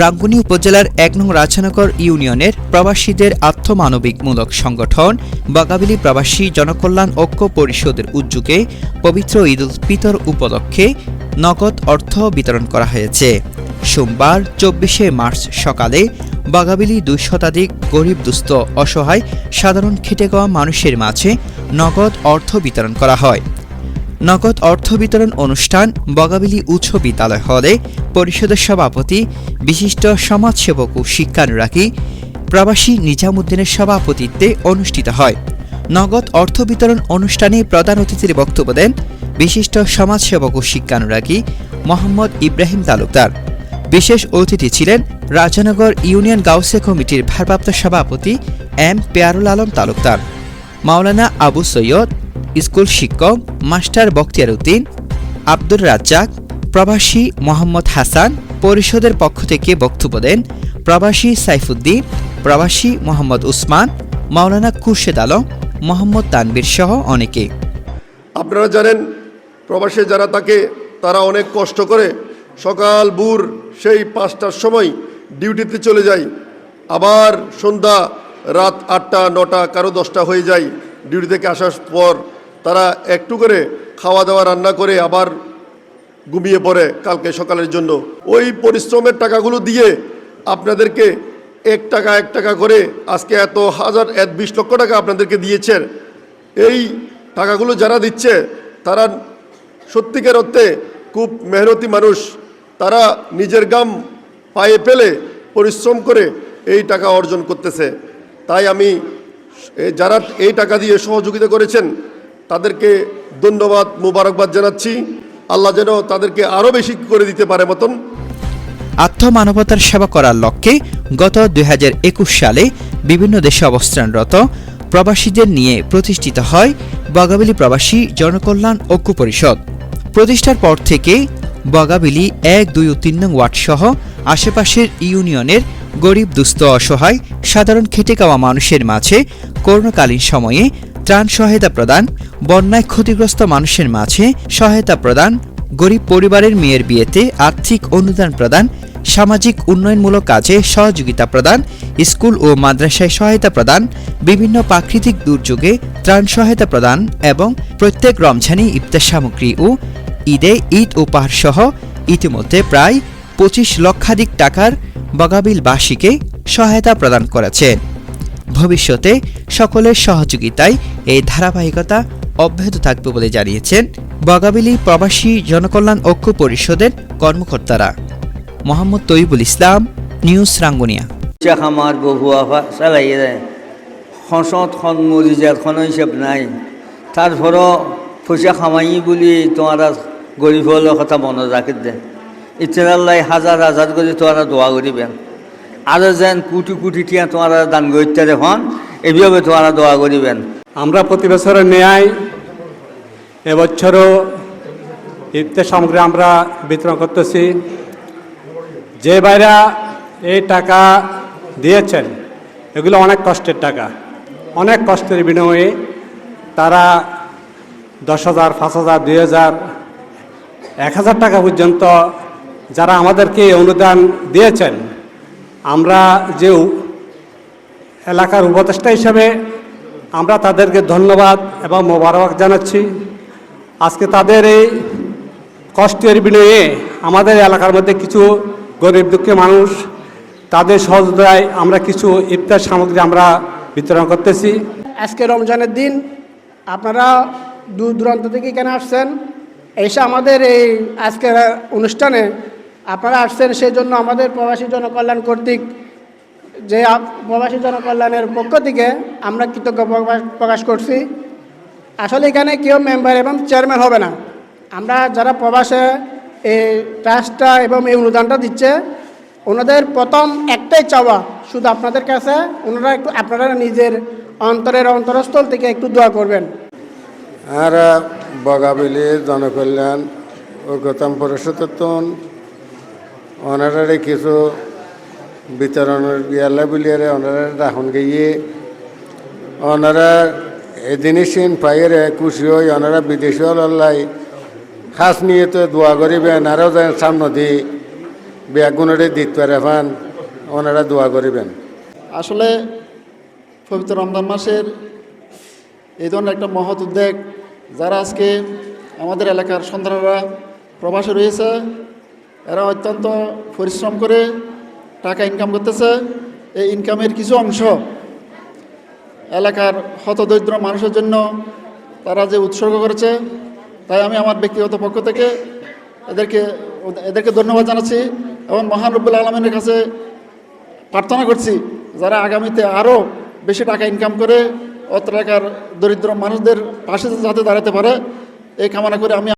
রাঙ্গুনি উপজেলার এক নং রাজনগর ইউনিয়নের প্রবাসীদের আত্মমানবিকমূলক সংগঠন বাগাবিলি প্রবাসী জনকল্যাণ ঐক্য পরিষদের উদ্যোগে পবিত্র ঈদ উল ফিতর উপলক্ষে নগদ অর্থ বিতরণ করা হয়েছে। সোমবার, চব্বিশে মার্চ সকালে বাগাবিলি দুই শতাধিক গরিব দুস্থ অসহায় সাধারণ খেটে খাওয়া মানুষের মাঝে নগদ অর্থ বিতরণ করা হয়। নগদ অর্থ বিতরণ অনুষ্ঠান বগাবিলি উচ্চ বিদ্যালয় হলে পরিষদের সভাপতি, বিশিষ্ট সমাজসেবক ও শিক্ষানুরাগী প্রবাসী নিজামুদ্দিনের সভাপতিত্বে অনুষ্ঠিত হয়। নগদ অর্থ বিতরণ অনুষ্ঠানে প্রধান অতিথির বক্তব্য দেন বিশিষ্ট সমাজসেবক ও শিক্ষানুরাগী মোহাম্মদ ইব্রাহিম তালুকদার। বিশেষ অতিথি ছিলেন রাজানগর ইউনিয়ন গাউসে কমিটির ভারপ্রাপ্ত সভাপতি এম পেয়ারুল আলম তালুকদার, মাওলানা আবু সৈয়দ স্কুল শিক্ষক, মাস্টার বখতিয়ার উদ্দিন, আব্দুর রাজ্জাক, প্রবাসী মোহাম্মদ হাসান পরিষদের পক্ষ থেকে বক্তব্য দেন প্রবাসী সাইফুদ্দিন, প্রবাসী মোহাম্মদ উসমান, মাওলানা খুরশেদ আলম, মোহাম্মদ তানবীর সহ অনেকে। আপনারা জানেন, প্রবাসে যারা থাকে, তারা অনেক কষ্ট করে সকাল বুর সেই পাঁচটার সময় ডিউটিতে চলে যায়। আবার সন্ধ্যা রাত আটটা, নটা, কারও দশটা হয়ে যায় ডিউটি থেকে আসার পর তারা একটু করে খাওয়া দাওয়া রান্না করে আবার ঘুমিয়ে পড়ে কালকে সকালের জন্য। ওই পরিশ্রমের টাকাগুলো দিয়ে আপনাদেরকে এক টাকা এক টাকা করে আজকে এত হাজার, এক বিশ লক্ষ টাকা আপনাদেরকে দিয়েছেন। এই টাকাগুলো যারা দিচ্ছে, তারা সত্যিকার অর্থে খুব মেহনতি মানুষ। তারা নিজের গাম পায়ে পেলে পরিশ্রম করে এই টাকা অর্জন করতেছে। তাই আমি যারা এই টাকা দিয়ে সহযোগিতা করেছেন তাদেরকে ধন্যবাদ, মুবারকবাদ জানাচ্ছি। আল্লাহ যেন তাদেরকে আরও বেশি করে দিতে পারে মতন। আত্মমানবতার সেবা করার লক্ষ্যে গত দুই হাজার একুশ সালে বিভিন্ন দেশে অবস্থানরত প্রবাসীদের নিয়ে প্রতিষ্ঠিত হয় বগাবিলি প্রবাসী জনকল্যাণ ঐক্য পরিষদ। প্রতিষ্ঠার পর থেকে বগাবিলি এক, দুই ও তিন নং ওয়ার্ড সহ আশেপাশের ইউনিয়নের গরিব, দুস্থ, অসহায়, সাধারণ খেটে খাওয়া মানুষের মাঝে করোনাকালীন সময়ে ত্রাণ সহায়তা প্রদান, বন্যায় ক্ষতিগ্রস্ত মানুষের মাঝে সহায়তা প্রদান, গরিব পরিবারের মেয়ের বিয়েতে আর্থিক অনুদান প্রদান, সামাজিক উন্নয়নমূলক কাজে সহযোগিতা প্রদান, স্কুল ও মাদ্রাসায় সহায়তা প্রদান, বিভিন্ন প্রাকৃতিক দুর্যোগে ত্রাণ সহায়তা প্রদান এবং প্রত্যেক রমজানে ইফতার সামগ্রী ও ঈদে ঈদ উপহার সহ ইতিমধ্যে প্রায় পঁচিশ লক্ষাধিক টাকার বগাবিলবাসীকে সহায়তা প্রদান করেছে। ভবিষ্যতে সকলের সহযোগিতায় এই ধারাবাহিকতা অব্যাহত থাকবে বলে জানিয়েছেন বগাবিলি প্রবাসী জনকল্যাণ ঐক্য পরিষদের কর্মকর্তারা। মোহাম্মদ তৈবুল ইসলাম, নিউজ রাঙ্গুনিয়া। চেক আমার বহু আফা দেয় হসত খন মরি যায় কোনো হিসাব নাই। তারপরও পয়সা খামাই বলি তোমারা গরিব হলের কথা মনে রাখি দে। ইতিনাল্লাই হাজার হাজার করে তোমরা দোয়া করিবেন। আরও যেন কোটি কোটি টিয়া তোমরা দান করতে দেখুন এইভাবে তোমরা দোয়া করিবেন। আমরা প্রতি বছরের ন্যায় এবছরও ইফতার সামগ্রী আমরা বিতরণ করতেছি। যে বাইরা এই টাকা দিয়েছেন, এগুলো অনেক কষ্টের টাকা। অনেক কষ্টের বিনিময়ে তারা দশ হাজার, পাঁচ হাজার, দুই হাজার, এক হাজার টাকা পর্যন্ত যারা আমাদেরকে অনুদান দিয়েছেন আমরা যে এলাকার উপদেষ্টা হিসাবে আমরা তাদেরকে ধন্যবাদ এবং মোবারক জানাচ্ছি। আজকে তাদের এই কষ্টের বিনিময়ে আমাদের এলাকার মধ্যে কিছু গরিব দুঃখী মানুষ, তাদের সহযোগিতায় আমরা কিছু ইফতার সামগ্রী আমরা বিতরণ করতেছি। আজকে রমজানের দিন আপনারা দূর দূরান্ত থেকে এখানে আসছেন? এসে আমাদের এই আজকের অনুষ্ঠানে আপনারা আসছেন সেই জন্য আমাদের প্রবাসী জনকল্যাণ কর্তৃক যে প্রবাসী জনকল্যাণের পক্ষ থেকে আমরা কৃতজ্ঞ প্রকাশ- করছি। আসলে এখানে কেউ মেম্বার এবং চেয়ারম্যান হবে না। আমরা যারা প্রবাসে এই ট্রাস্টটা এবং এই অনুদানটা দিচ্ছে, ওনাদের প্রথম একটাই চাওয়া শুধু আপনাদের কাছে, ওনারা একটু আপনারা নিজের অন্তরের অন্তরস্থল থেকে একটু দোয়া করবেন। আর, বগাবিলি জনকল্যাণ ও গৌতম পরিষদের ওনারে কিছু বিতরণের বিয়াল্লা বিলিয়ারে ওনারা রাখুন গিয়ে। ওনারা এদিনই সিন পাইরে খুশি হই ওনারা বিদেশি হলাই খাস নিয়ে তো দোয়া করিবেন আরও যেন সামনে দি ব্যাগুণরে দিতে পারে ফান ওনারা দোয়া করিবেন। আসলে পবিত্র রমজান মাসের এই ধরনের একটা মহৎ উদ্যোগ, যারা আজকে আমাদের এলাকার সন্তানরা প্রবাসে রয়েছে এরা অত্যন্ত পরিশ্রম করে টাকা ইনকাম করতেছে। এই ইনকামের কিছু অংশ এলাকার হতদরিদ্র মানুষের জন্য তারা যে উৎসর্গ করেছে, তাই আমি আমার ব্যক্তিগত পক্ষ থেকে এদেরকে এদেরকে ধন্যবাদ জানাচ্ছি এবং মহান রব্বুল আলমিনের কাছে প্রার্থনা করছি যারা আগামীতে আরও বেশি টাকা ইনকাম করে অত্র এলাকার দরিদ্র মানুষদের পাশে যাতে দাঁড়াতে পারে, এই কামনা করে আমি